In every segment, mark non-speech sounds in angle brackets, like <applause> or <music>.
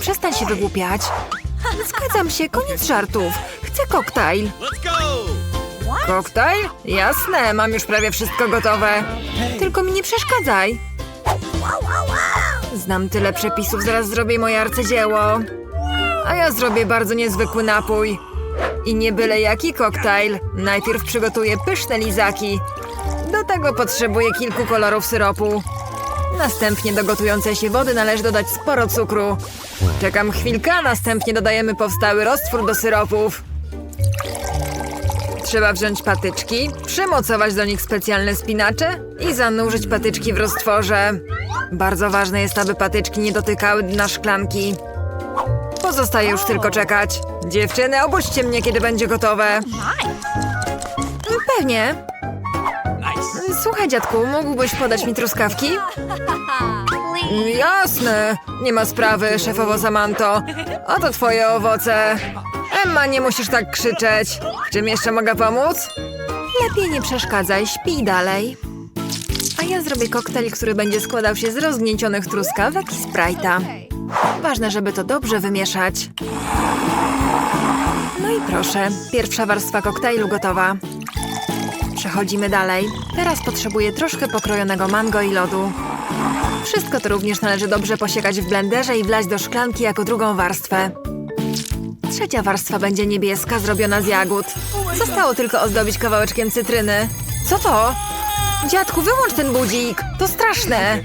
przestań się wygłupiać. Zgadzam się, koniec żartów. Chcę koktajl. Koktajl? Jasne, mam już prawie wszystko gotowe. Tylko mi nie przeszkadzaj. Znam tyle przepisów, zaraz zrobię moje arcydzieło. A ja zrobię bardzo niezwykły napój. I nie byle jaki koktajl. Najpierw przygotuję pyszne lizaki. Do tego potrzebuję kilku kolorów syropu. Następnie do gotującej się wody należy dodać sporo cukru. Czekam chwilkę, a następnie dodajemy powstały roztwór do syropów. Trzeba wziąć patyczki, przymocować do nich specjalne spinacze i zanurzyć patyczki w roztworze. Bardzo ważne jest, aby patyczki nie dotykały dna szklanki. Pozostaje już tylko czekać. Dziewczyny, obudźcie mnie, kiedy będzie gotowe. Pewnie. Słuchaj, dziadku, mógłbyś podać mi truskawki? Jasne, nie ma sprawy, szefowo Samanto. Oto twoje owoce. Emma, nie musisz tak krzyczeć. Czym jeszcze mogę pomóc? Lepiej nie przeszkadzaj, śpij dalej. A ja zrobię koktajl, który będzie składał się z rozgniecionych truskawek i sprite'a. Ważne, żeby to dobrze wymieszać. No i proszę, pierwsza warstwa koktajlu gotowa. Przechodzimy dalej. Teraz potrzebuję troszkę pokrojonego mango i lodu. Wszystko to również należy dobrze posiekać w blenderze i wlać do szklanki jako drugą warstwę. Trzecia warstwa będzie niebieska, zrobiona z jagód. Zostało tylko ozdobić kawałeczkiem cytryny. Co to? Dziadku, wyłącz ten budzik! To straszne!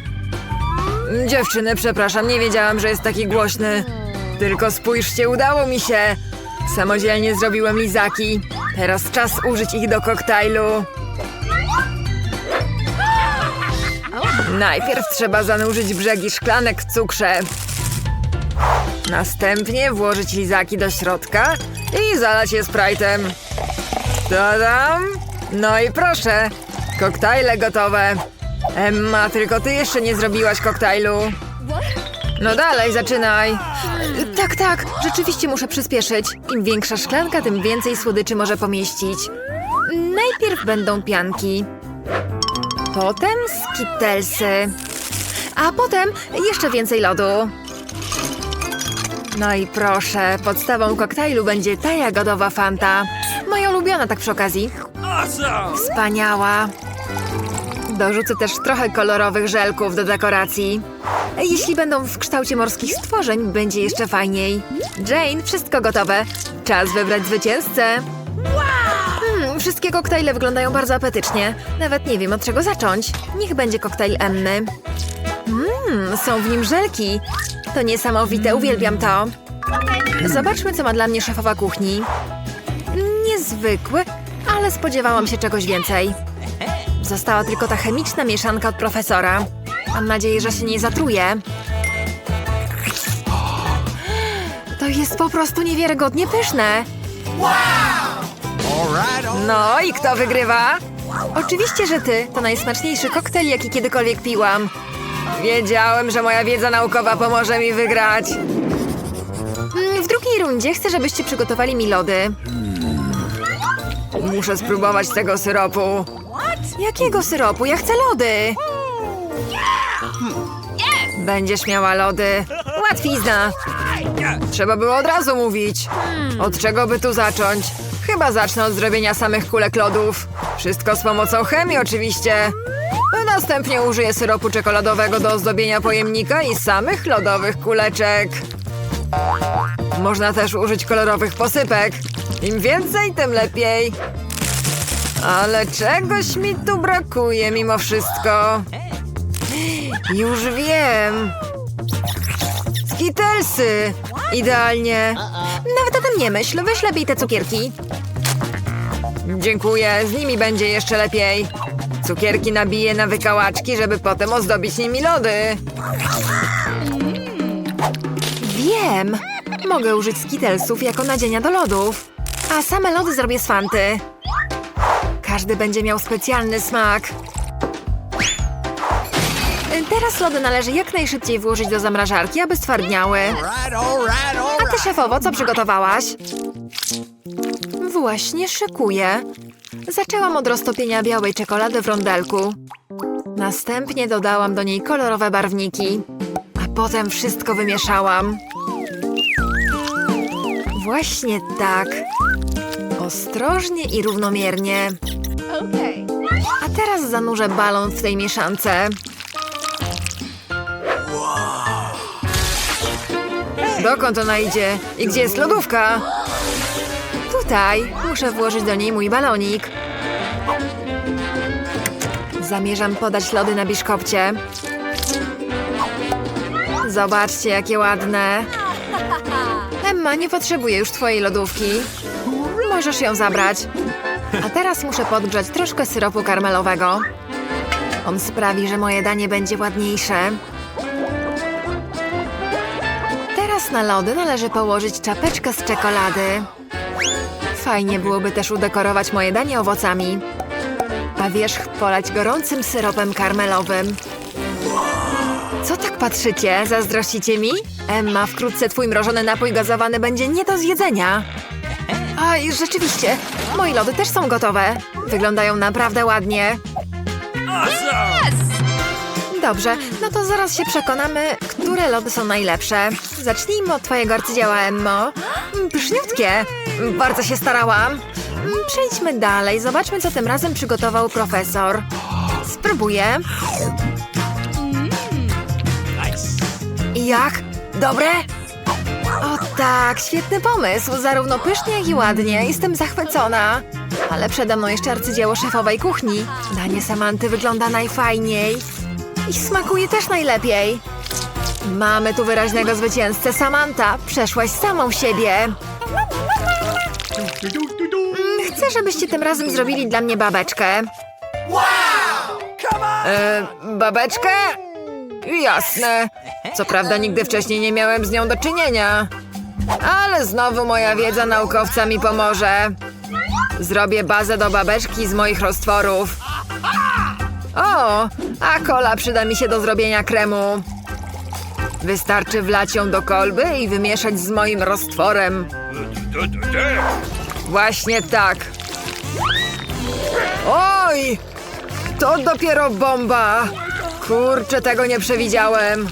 Dziewczyny, przepraszam, nie wiedziałam, że jest taki głośny. Tylko spójrzcie, udało mi się! Samodzielnie zrobiłem lizaki. Teraz czas użyć ich do koktajlu. Najpierw trzeba zanurzyć brzegi szklanek w cukrze. Następnie włożyć lizaki do środka i zalać je sprite'em. Tadam! No i proszę, koktajle gotowe. Emma, tylko ty jeszcze nie zrobiłaś koktajlu. No dalej, zaczynaj. Tak, tak, rzeczywiście muszę przyspieszyć. Im większa szklanka, tym więcej słodyczy może pomieścić. Najpierw będą pianki. Potem skittlesy. A potem jeszcze więcej lodu. No i proszę, podstawą koktajlu będzie ta jagodowa fanta. Moja ulubiona tak przy okazji. Wspaniała. Dorzucę też trochę kolorowych żelków do dekoracji. Jeśli będą w kształcie morskich stworzeń, będzie jeszcze fajniej. Jane, wszystko gotowe. Czas wybrać zwycięzcę. Hmm, wszystkie koktajle wyglądają bardzo apetycznie. Nawet nie wiem od czego zacząć. Niech będzie koktajl Emmy. Mmm, są w nim żelki. To niesamowite, uwielbiam to. Zobaczmy, co ma dla mnie szefowa kuchni. Niezwykły, ale spodziewałam się czegoś więcej. Została tylko ta chemiczna mieszanka od profesora. Mam nadzieję, że się nie zatruje. To jest po prostu niewiarygodnie pyszne. No i kto wygrywa? Oczywiście, że ty. To najsmaczniejszy koktajl, jaki kiedykolwiek piłam. Wiedziałem, że moja wiedza naukowa pomoże mi wygrać. Mm, W drugiej rundzie chcę, żebyście przygotowali mi lody. Muszę spróbować tego syropu. Jakiego syropu? Ja chcę lody. Będziesz miała lody. Łatwizna. Trzeba było od razu mówić. Od czego by tu zacząć? Chyba zacznę od zrobienia samych kulek lodów. Wszystko z pomocą chemii oczywiście. Następnie użyję syropu czekoladowego do ozdobienia pojemnika i samych lodowych kuleczek. Można też użyć kolorowych posypek. Im więcej, tym lepiej. Ale czegoś mi tu brakuje mimo wszystko. Już wiem. Skittlesy! Idealnie. Nawet o tym nie myśl. Weź lepiej te cukierki. Dziękuję. Z nimi będzie jeszcze lepiej. Cukierki nabiję na wykałaczki, żeby potem ozdobić nimi lody. Wiem. Mogę użyć skittlesów jako nadzienia do lodów. A same lody zrobię z fanty. Każdy będzie miał specjalny smak. Teraz lody należy jak najszybciej włożyć do zamrażarki, aby stwardniały. A ty, szefowo, co przygotowałaś? Właśnie szykuję. Zaczęłam od roztopienia białej czekolady w rondelku. Następnie dodałam do niej kolorowe barwniki. A potem wszystko wymieszałam. Właśnie tak. Ostrożnie i równomiernie. A teraz zanurzę balon w tej mieszance. Dokąd ona idzie? I gdzie jest lodówka? Tutaj. Muszę włożyć do niej mój balonik. Zamierzam podać lody na biszkopcie. Zobaczcie, jakie ładne. Emma, nie potrzebuję już twojej lodówki. Możesz ją zabrać. A teraz muszę podgrzać troszkę syropu karmelowego. On sprawi, że moje danie będzie ładniejsze. Teraz na lody należy położyć czapeczkę z czekolady. Fajnie byłoby też udekorować moje danie owocami. A wierzch polać gorącym syropem karmelowym. Co tak patrzycie? Zazdrościcie mi? Emma, wkrótce twój mrożony napój gazowany będzie nie do zjedzenia. A i rzeczywiście, moje lody też są gotowe. Wyglądają naprawdę ładnie. Awesome! Dobrze, no to zaraz się przekonamy, które lody są najlepsze. Zacznijmy od twojego arcydzieła, Emmo. Mm, Pyszniutkie. Mm, Bardzo się starałam. Mm, Przejdźmy dalej, zobaczmy, co tym razem przygotował profesor. Spróbuję. Jak? Dobre? O tak, świetny pomysł. Zarówno pysznie, jak i ładnie. Jestem zachwycona. Ale przede mną jeszcze arcydzieło szefowej kuchni. Danie Samanty wygląda najfajniej. I smakuje też najlepiej. Mamy tu wyraźnego zwycięzcę. Samanta, przeszłaś samą siebie. Mm, Chcę, żebyście tym razem zrobili dla mnie babeczkę. E, babeczkę? Jasne. Co prawda nigdy wcześniej nie miałem z nią do czynienia. Ale znowu moja wiedza naukowca mi pomoże. Zrobię bazę do babeczki z moich roztworów. O, a kola przyda mi się do zrobienia kremu. Wystarczy wlać ją do kolby i wymieszać z moim roztworem. Właśnie tak. Oj! To dopiero bomba! Kurczę, tego nie przewidziałem.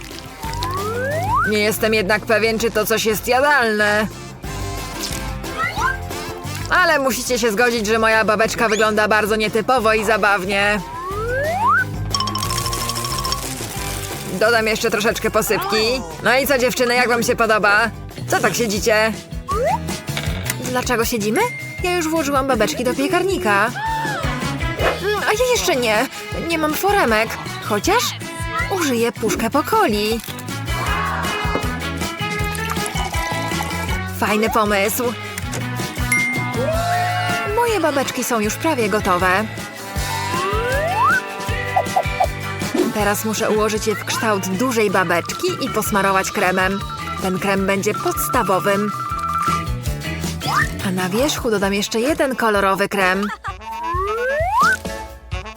Nie jestem jednak pewien, czy to coś jest jadalne. Ale musicie się zgodzić, że moja babeczka wygląda bardzo nietypowo i zabawnie. Dodam jeszcze troszeczkę posypki. No i co dziewczyny, jak wam się podoba? Co tak siedzicie? Dlaczego siedzimy? Ja już włożyłam babeczki do piekarnika. A ja jeszcze nie. Nie mam foremek. Chociaż użyję puszkę po coli. Fajny pomysł. Moje babeczki są już prawie gotowe. Teraz muszę ułożyć je w kształt dużej babeczki i posmarować kremem. Ten krem będzie podstawowym. A na wierzchu dodam jeszcze jeden kolorowy krem.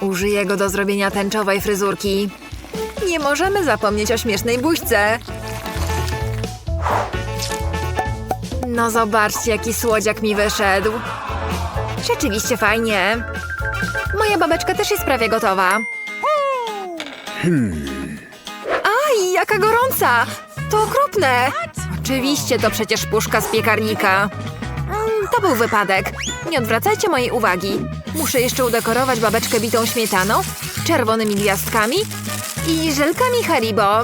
Użyję go do zrobienia tęczowej fryzurki. Nie możemy zapomnieć o śmiesznej buźce. No zobaczcie, jaki słodziak mi wyszedł. Rzeczywiście fajnie. Moja babeczka też jest prawie gotowa. Aj, jaka gorąca! To okropne! Oczywiście, to przecież puszka z piekarnika. Mm, To był wypadek. Nie odwracajcie mojej uwagi. Muszę jeszcze udekorować babeczkę bitą śmietaną, czerwonymi gwiazdkami i żelkami Haribo.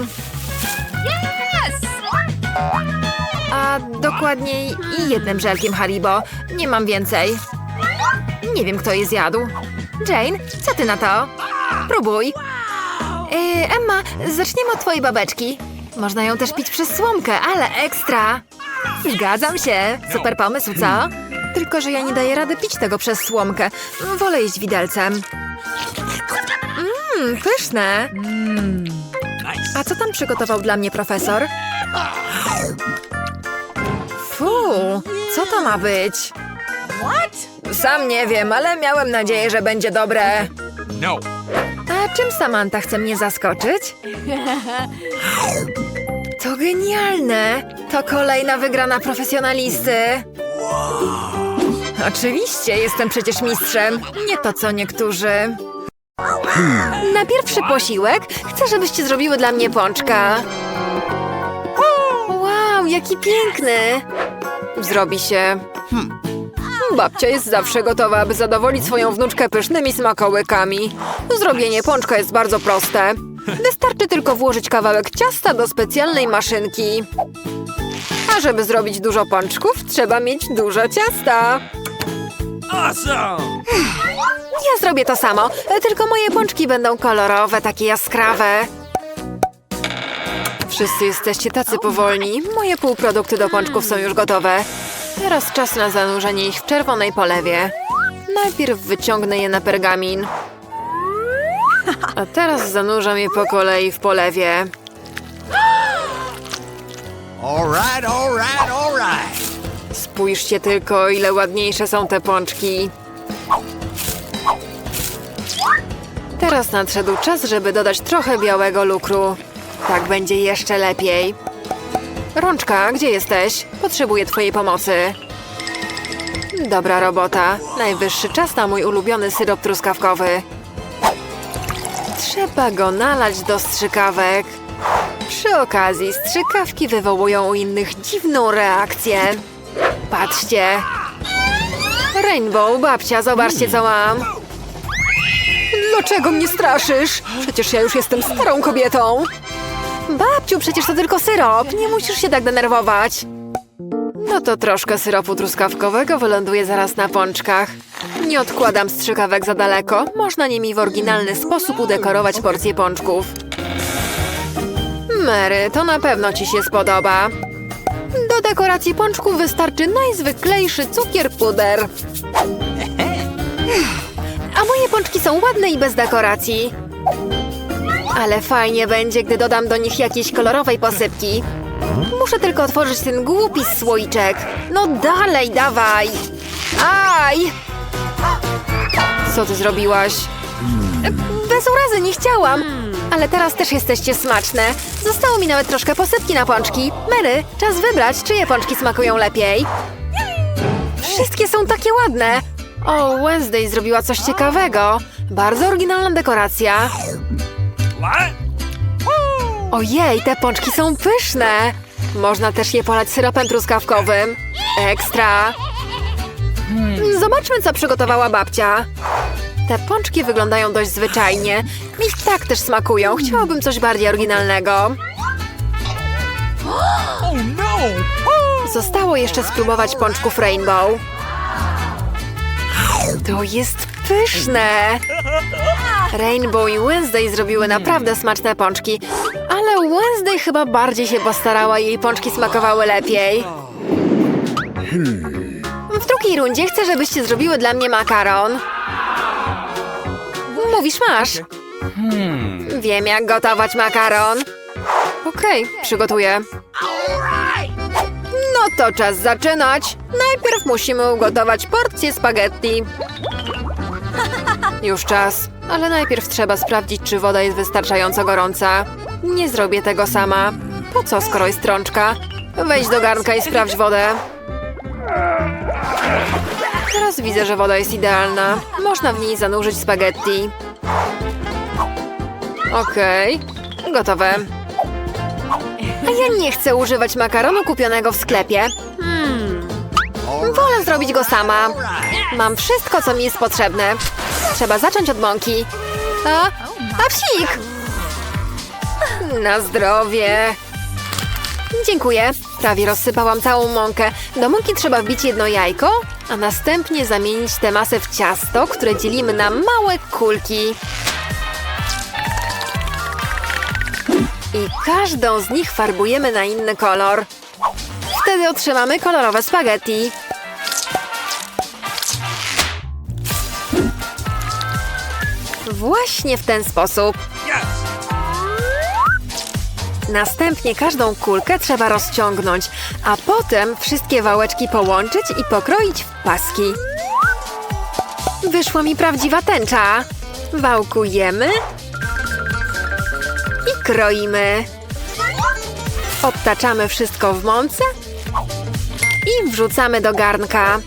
A dokładniej jednym żelkiem Haribo. Nie mam więcej. Nie wiem, kto je zjadł. Jane, co ty na to? Próbuj. Yy, Emma, zaczniemy od twojej babeczki. Można ją też pić przez słomkę, ale ekstra. Zgadzam się. Super pomysł, co? Tylko, że ja nie daję rady pić tego przez słomkę. Wolę jeść widelcem. Mmm, pyszne. A co tam przygotował dla mnie profesor? Fu, co to ma być? Sam nie wiem, ale miałem nadzieję, że będzie dobre. No. Czym Samantha chce mnie zaskoczyć? To genialne! To kolejna wygrana profesjonalisty. Oczywiście, jestem przecież mistrzem. Nie to co niektórzy. Na pierwszy posiłek chcę, żebyście zrobiły dla mnie pączka. Wow, jaki piękny! Zrobi się. Babcia jest zawsze gotowa, aby zadowolić swoją wnuczkę pysznymi smakołykami. Zrobienie pączka jest bardzo proste. Wystarczy tylko włożyć kawałek ciasta do specjalnej maszynki. A żeby zrobić dużo pączków, trzeba mieć dużo ciasta. Awesome! Ja zrobię to samo, tylko moje pączki będą kolorowe, takie jaskrawe. Wszyscy jesteście tacy powolni. Moje półprodukty do pączków są już gotowe. Teraz czas na zanurzenie ich w czerwonej polewie. Najpierw wyciągnę je na pergamin. A teraz zanurzam je po kolei w polewie. All right, all right, all right. Spójrzcie tylko, ile ładniejsze są te pączki. Teraz nadszedł czas, żeby dodać trochę białego lukru. Tak będzie jeszcze lepiej. Rączka, gdzie jesteś? Potrzebuję twojej pomocy. Dobra robota. Najwyższy czas na mój ulubiony syrop truskawkowy. Trzeba go nalać do strzykawek. Przy okazji strzykawki wywołują u innych dziwną reakcję. Patrzcie. Rainbow, babcia, zobaczcie co mam. Dlaczego mnie straszysz? Przecież ja już jestem starą kobietą. Babciu, przecież to tylko syrop. Nie musisz się tak denerwować. No to troszkę syropu truskawkowego wyląduje zaraz na pączkach. Nie odkładam strzykawek za daleko. Można nimi w oryginalny sposób udekorować porcję pączków. Mary, to na pewno ci się spodoba. Do dekoracji pączków wystarczy najzwyklejszy cukier puder. <laughs> A moje pączki są ładne i bez dekoracji. Ale fajnie będzie, gdy dodam do nich jakiejś kolorowej posypki. Muszę tylko otworzyć ten głupi słoiczek. No dalej, dawaj! Aj! Co ty zrobiłaś? Bez urazy, nie chciałam. Ale teraz też jesteście smaczne. Zostało mi nawet troszkę posypki na pączki. Mary, czas wybrać, czyje pączki smakują lepiej. Wszystkie są takie ładne. O, Wednesday zrobiła coś ciekawego. Bardzo oryginalna dekoracja. Ojej, te pączki są pyszne. Można też je polać syropem truskawkowym. Ekstra. Zobaczmy, co przygotowała babcia. Te pączki wyglądają dość zwyczajnie. Mi tak też smakują. Chciałabym coś bardziej oryginalnego. Oh no! Zostało jeszcze spróbować pączków Rainbow. To jest pyszne! Rainbow i Wednesday zrobiły naprawdę smaczne pączki, ale Wednesday chyba bardziej się postarała i jej pączki smakowały lepiej. W drugiej rundzie chcę, żebyście zrobiły dla mnie makaron. Mówisz, masz. Wiem, jak gotować makaron. Okej, przygotuję. No to czas zaczynać. Najpierw musimy ugotować porcję spaghetti. Już czas, ale najpierw trzeba sprawdzić, czy woda jest wystarczająco gorąca. Nie zrobię tego sama. Po co, skoro jest trączka? Wejdź do garnka i sprawdź wodę. Teraz widzę, że woda jest idealna. Można w niej zanurzyć spaghetti. Okej, gotowe. A ja nie chcę używać makaronu kupionego w sklepie. Wolę zrobić go sama. Mam wszystko, co mi jest potrzebne. Trzeba zacząć od mąki. A, a psik! Na zdrowie. Dziękuję. Prawie rozsypałam całą mąkę. Do mąki trzeba wbić jedno jajko, a następnie zamienić tę masę w ciasto, które dzielimy na małe kulki. I każdą z nich farbujemy na inny kolor. Wtedy otrzymamy kolorowe spaghetti. Właśnie w ten sposób. Następnie każdą kulkę trzeba rozciągnąć, a potem wszystkie wałeczki połączyć i pokroić w paski. Wyszła mi prawdziwa tęcza. Wałkujemy i kroimy. Obtaczamy wszystko w mące i wrzucamy do garnka.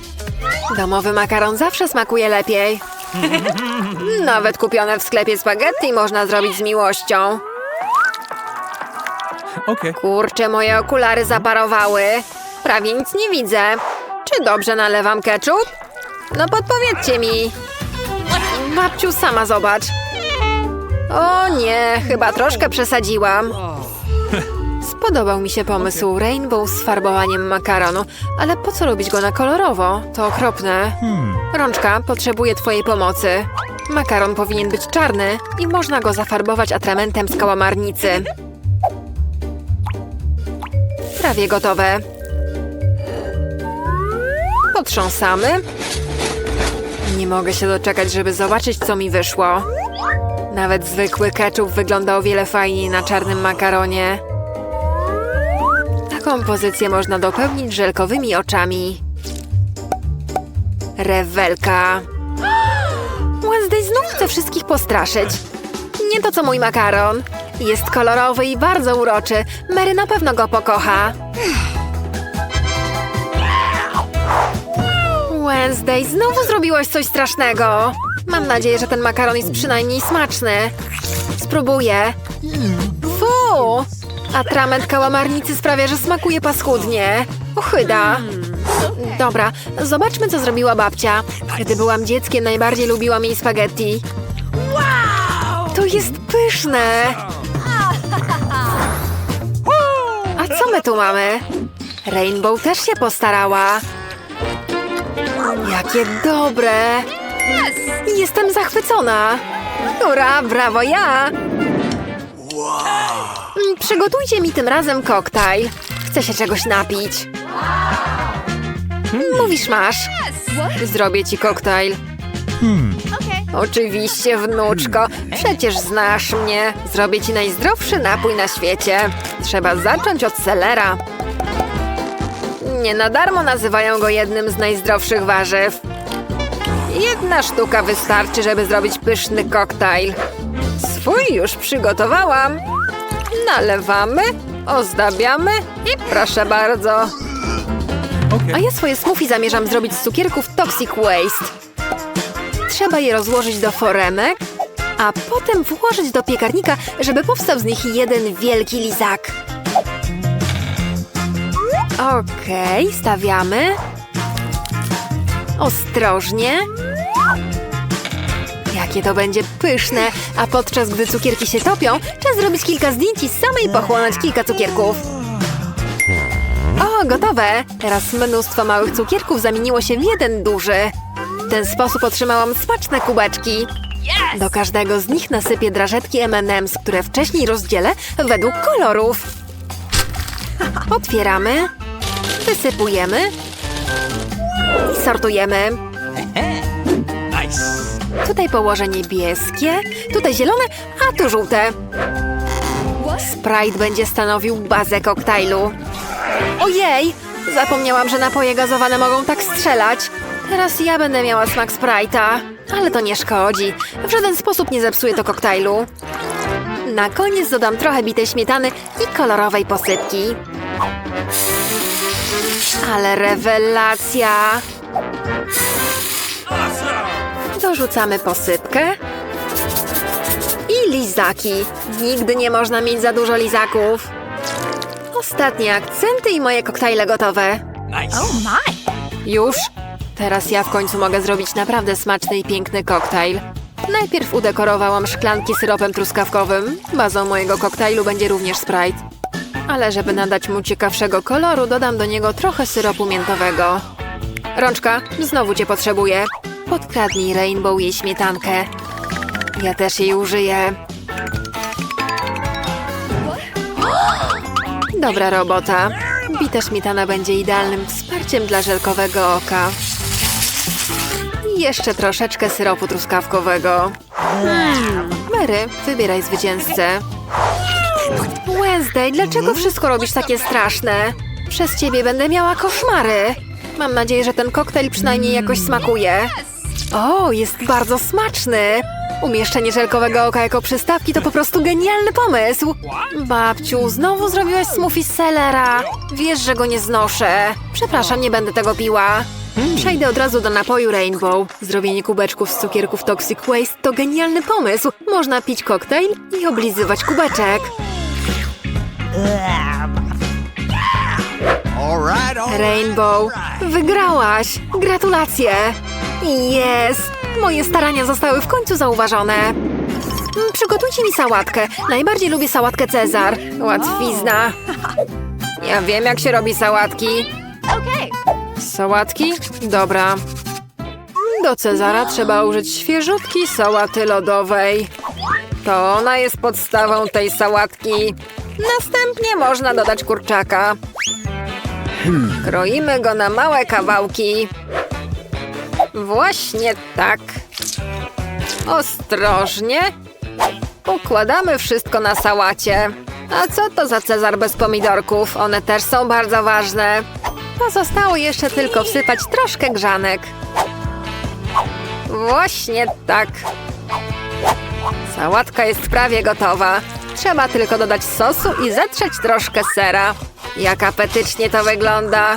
Domowy makaron zawsze smakuje lepiej. <laughs> Nawet kupione w sklepie spaghetti można zrobić z miłością. Okay. Kurczę, moje okulary zaparowały. Prawie nic nie widzę. Czy dobrze nalewam ketchup? No podpowiedzcie mi. Babciu, sama zobacz. O nie, chyba troszkę przesadziłam. Spodobał mi się pomysł Rainbow z farbowaniem makaronu, ale po co robić go na kolorowo? To okropne. Rączka, potrzebuję twojej pomocy. Makaron powinien być czarny i można go zafarbować atramentem z kałamarnicy. Prawie gotowe. Potrząsamy. Nie mogę się doczekać, żeby zobaczyć, co mi wyszło. Nawet zwykły ketchup wygląda o wiele fajniej na czarnym makaronie. Taką pozycję można dopełnić żelkowymi oczami. Rewelka. Wednesday znów chce wszystkich postraszyć. Nie to co mój makaron. Jest kolorowy i bardzo uroczy. Mary na pewno go pokocha. Wednesday, znowu zrobiłaś coś strasznego. Mam nadzieję, że ten makaron jest przynajmniej smaczny. Spróbuję. Fu! Atrament kałamarnicy sprawia, że smakuje paskudnie. Ochyda. Dobra, zobaczmy, co zrobiła babcia. Gdy byłam dzieckiem, najbardziej lubiłam jej spaghetti. To jest pyszne! A co my tu mamy? Rainbow też się postarała. Jakie dobre! Jestem zachwycona! Ura, brawo ja! Mm, Przygotujcie mi tym razem koktajl. Chcę się czegoś napić. Mówisz masz. Zrobię ci koktajl. Oczywiście, wnuczko. Przecież znasz mnie. Zrobię ci najzdrowszy napój na świecie. Trzeba zacząć od selera. Nie na darmo nazywają go jednym z najzdrowszych warzyw. Jedna sztuka wystarczy, żeby zrobić pyszny koktajl. Swój już przygotowałam. Nalewamy, ozdabiamy i proszę bardzo. A ja swoje smoothie zamierzam zrobić z cukierków Toxic Waste. Trzeba je rozłożyć do foremek, a potem włożyć do piekarnika, żeby powstał z nich jeden wielki lizak. Okej, stawiamy. Ostrożnie. Jakie to będzie pyszne, a podczas gdy cukierki się topią, czas zrobić kilka zdjęć i samej pochłonąć kilka cukierków. O, gotowe! Teraz mnóstwo małych cukierków zamieniło się w jeden duży. W ten sposób otrzymałam smaczne kubeczki. Do każdego z nich nasypię drażetki M&M's, które wcześniej rozdzielę według kolorów. Otwieramy, wysypujemy i sortujemy. Tutaj położę niebieskie, tutaj zielone, a tu żółte. Sprite będzie stanowił bazę koktajlu. Ojej! Zapomniałam, że napoje gazowane mogą tak strzelać. Teraz ja będę miała smak Sprite'a. Ale to nie szkodzi. W żaden sposób nie zepsuję to koktajlu. Na koniec dodam trochę bitej śmietany i kolorowej posypki. Ale rewelacja! Dorzucamy posypkę. I lizaki. Nigdy nie można mieć za dużo lizaków. Ostatnie akcenty i moje koktajle gotowe. Nice. Już? Teraz ja w końcu mogę zrobić naprawdę smaczny i piękny koktajl. Najpierw udekorowałam szklanki syropem truskawkowym. Bazą mojego koktajlu będzie również Sprite. Ale żeby nadać mu ciekawszego koloru, dodam do niego trochę syropu miętowego. Rączka, znowu cię potrzebuję. Podkradnij Rainbow jej śmietankę. Ja też jej użyję. Dobra robota. Bita śmietana będzie idealnym wsparciem dla żelkowego oka. Jeszcze troszeczkę syropu truskawkowego. Mary, wybieraj zwycięzcę. Wednesday, dlaczego wszystko robisz takie straszne? Przez ciebie będę miała koszmary. Mam nadzieję, że ten koktajl przynajmniej jakoś smakuje. O, jest bardzo smaczny. Umieszczenie żelkowego oka jako przystawki to po prostu genialny pomysł. Babciu, znowu zrobiłaś smoothie z selera. Wiesz, że go nie znoszę. Przepraszam, nie będę tego piła. Przejdę od razu do napoju Rainbow. Zrobienie kubeczków z cukierków Toxic Waste to genialny pomysł. Można pić koktajl i oblizywać kubeczek. Rainbow, wygrałaś! Gratulacje! Jest! Moje starania zostały w końcu zauważone. Mm, Przygotujcie mi sałatkę. Najbardziej lubię sałatkę Cezar. Łatwizna. Ja wiem, jak się robi sałatki. Sałatki? Dobra. Do Cezara trzeba użyć świeżutkiej sałaty lodowej. To ona jest podstawą tej sałatki. Następnie można dodać kurczaka. Kroimy go na małe kawałki. Właśnie tak. Ostrożnie. Układamy wszystko na sałacie. A co to za Cezar bez pomidorków? One też są bardzo ważne. Pozostało jeszcze tylko wsypać troszkę grzanek. Właśnie tak. Sałatka jest prawie gotowa. Trzeba tylko dodać sosu i zetrzeć troszkę sera. Jak apetycznie to wygląda.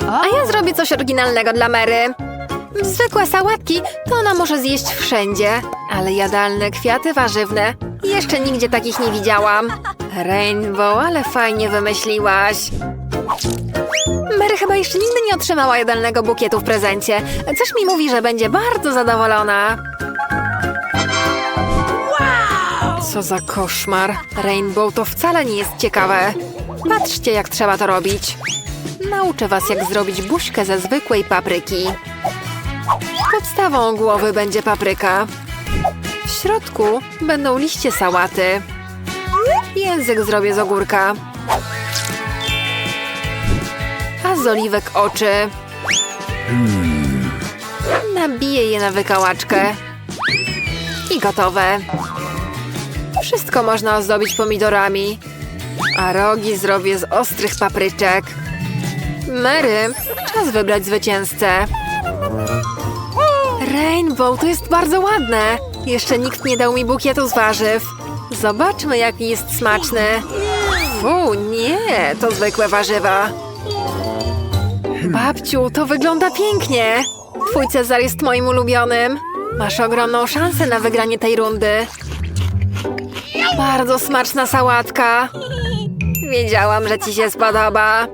A ja zrobię coś oryginalnego dla Mary. Zwykłe sałatki to ona może zjeść wszędzie, ale jadalne kwiaty warzywne jeszcze nigdzie takich nie widziałam. Rainbow, ale fajnie wymyśliłaś. Mary chyba jeszcze nigdy nie otrzymała jadalnego bukietu w prezencie. Coś mi mówi, że będzie bardzo zadowolona. Co za koszmar. Rainbow to wcale nie jest ciekawe. Patrzcie, jak trzeba to robić. Nauczę was, jak zrobić buźkę ze zwykłej papryki. Podstawą głowy będzie papryka. W środku będą liście sałaty. Język zrobię z ogórka. A z oliwek oczy. Nabiję je na wykałaczkę. I gotowe. Wszystko można ozdobić pomidorami. A rogi zrobię z ostrych papryczek. Mary, czas wybrać zwycięzcę. Rainbow, to jest bardzo ładne. Jeszcze nikt nie dał mi bukietu z warzyw. Zobaczmy, jaki jest smaczny. Fu, nie, to zwykłe warzywa. Babciu, to wygląda pięknie. Twój Cezar jest moim ulubionym. Masz ogromną szansę na wygranie tej rundy. Bardzo smaczna sałatka. Wiedziałam, że ci się spodoba.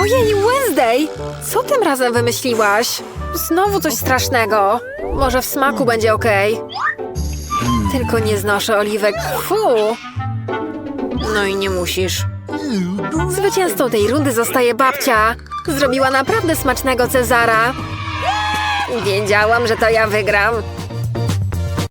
Ojej, Wednesday! Co tym razem wymyśliłaś? Znowu coś strasznego. Może w smaku będzie ok. Tylko nie znoszę oliwek. Fu! No i nie musisz. Zwycięzcą tej rundy zostaje babcia. Zrobiła naprawdę smacznego Cezara. Wiedziałam, że to ja wygram.